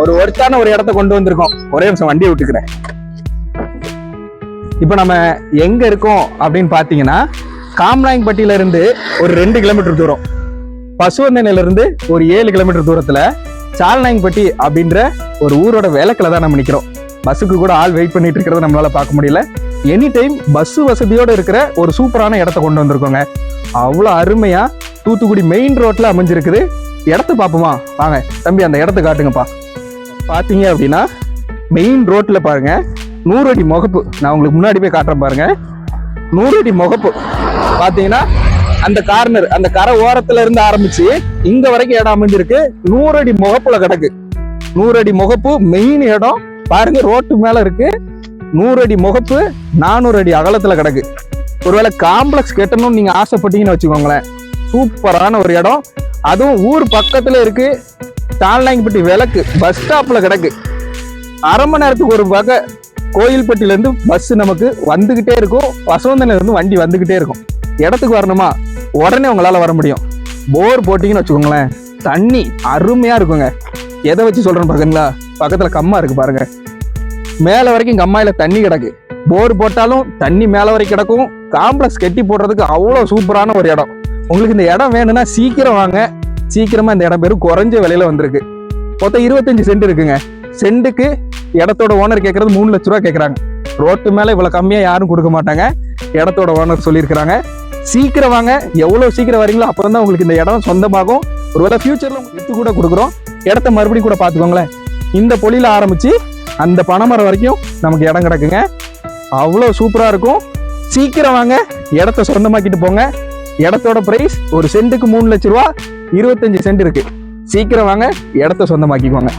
ஒரு ஒருத்தான ஒரு இடத்த கொண்டு வந்திருக்கோம். ஒரே நிமிஷம் வண்டியை விட்டுக்கிறேன். இப்போ நம்ம எங்க இருக்கோம் அப்படின்னு பார்த்தீங்கன்னா காம்நாயம்பட்டியில இருந்து ஒரு ரெண்டு கிலோமீட்டர் தூரம். பசுவந்தனையில இருந்து ஒரு ஏழு கிலோமீட்டர் தூரத்துல சால்நாயங்கப்பட்டி அப்படின்ற ஒரு ஊரோட விளக்கில தான் நம்ம நிற்கிறோம் பஸ்ஸுக்கு கூட ஆள் வெயிட் பண்ணிட்டு இருக்கிறத நம்மளால பார்க்க முடியல. எனி டைம் பஸ் வசதியோட இருக்கிற ஒரு சூப்பரான இடத்த கொண்டு வந்திருக்கோங்க. அவ்வளோ அருமையா தூத்துக்குடி மெயின் ரோட்ல அமைஞ்சிருக்குது. இடத்த பார்ப்போமா? வாங்க தம்பி அந்த இடத்த காட்டுங்கப்பா. பார்த்தீங்க அப்படின்னா மெயின் ரோட்டில் பாருங்கள் நூறு அடி முகப்பு. நான் உங்களுக்கு முன்னாடி போய் காட்டுறேன் பாருங்க. நூறு அடி முகப்பு. பார்த்தீங்கன்னா அந்த கார்னர் அந்த கரை ஓரத்துல இருந்து ஆரம்பிச்சு இங்க வரைக்கும் இடம் அமைஞ்சிருக்கு. நூறு அடி முகப்புல கிடக்கு. நூறு அடி முகப்பு மெயின் இடம். பாருங்க ரோட்டு மேல இருக்கு. நூறு அடி முகப்பு நானூறு அடி அகலத்துல கிடக்கு. ஒருவேளை காம்ப்ளெக்ஸ் கட்டணும்னு நீங்க ஆசைப்பட்டீங்கன்னு வச்சுக்கோங்களேன். சூப்பரான ஒரு இடம். அதுவும் ஊர் பக்கத்துல இருக்கு. தாழ்நாயம்பட்டி விளக்கு பஸ் ஸ்டாப்பில் கிடக்கு. அரை மணி நேரத்துக்கு ஒரு வகை கோயில்பட்டியிலேருந்து பஸ் நமக்கு வந்துக்கிட்டே இருக்கும். வசவந்தனிலேருந்து வண்டி வந்துக்கிட்டே இருக்கும். இடத்துக்கு வரணுமா? உடனே உங்களால் வர முடியும். போர் போட்டிங்கன்னு வச்சுக்கோங்களேன். தண்ணி அருமையாக இருக்குங்க. எதை வச்சு சொல்கிறேன்னு பாக்குறீங்களா பக்கத்தில் கம்மா இருக்குது பாருங்கள் மேலே வரைக்கும் கம்மாயில் தண்ணி கிடக்கு. போர் போட்டாலும் தண்ணி மேலே வரைக்கும் கிடக்கும். காம்ப்ளெக்ஸ் கட்டி போடுறதுக்கு அவ்வளோ சூப்பரான ஒரு இடம். உங்களுக்கு இந்த இடம் வேணும்னா சீக்கிரம் வாங்க. சீக்கிரமா இந்த இடம் பேர் குறைஞ்ச விலையில வந்திருக்கு. மொத்தம் இருபத்தஞ்சு சென்ட் இருக்குங்க. சென்ட்டுக்கு இடத்தோட ஓனர் கேட்கறது மூணு லட்ச ரூபா கேட்குறாங்க ரோட்டு மேல இவ்வளவு கம்மியா யாரும் கொடுக்க மாட்டாங்க. இடத்தோட ஓனர் சொல்லியிருக்கிறாங்க. சீக்கிரம் வாங்க. எவ்வளவு சீக்கிரம் வரீங்களோ அப்போ தான் உங்களுக்கு இந்த இடம் சொந்தமாகும். ஒருவேளை ஃபியூச்சரில் உங்களுக்கு வித்து கூட கொடுக்குறோம். இடத்த மறுபடியும் கூட பார்த்துக்கோங்களேன். இந்த பொலியில ஆரம்பிச்சு அந்த பனைமரம் வரைக்கும் நமக்கு இடம் கிடக்குங்க. அவ்வளோ சூப்பரா இருக்கும். சீக்கிரம் வாங்க. இடத்த சொந்தமாக்கிட்டு போங்க. இடத்தோட ப்ரைஸ் ஒரு சென்ட்டுக்கு மூணு லட்ச ரூபா. இருபத்தஞ்சு சென்ட் இருக்கு. சீக்கிரம் வாங்க இடத்த சொந்தமாக்கிக்குவாங்க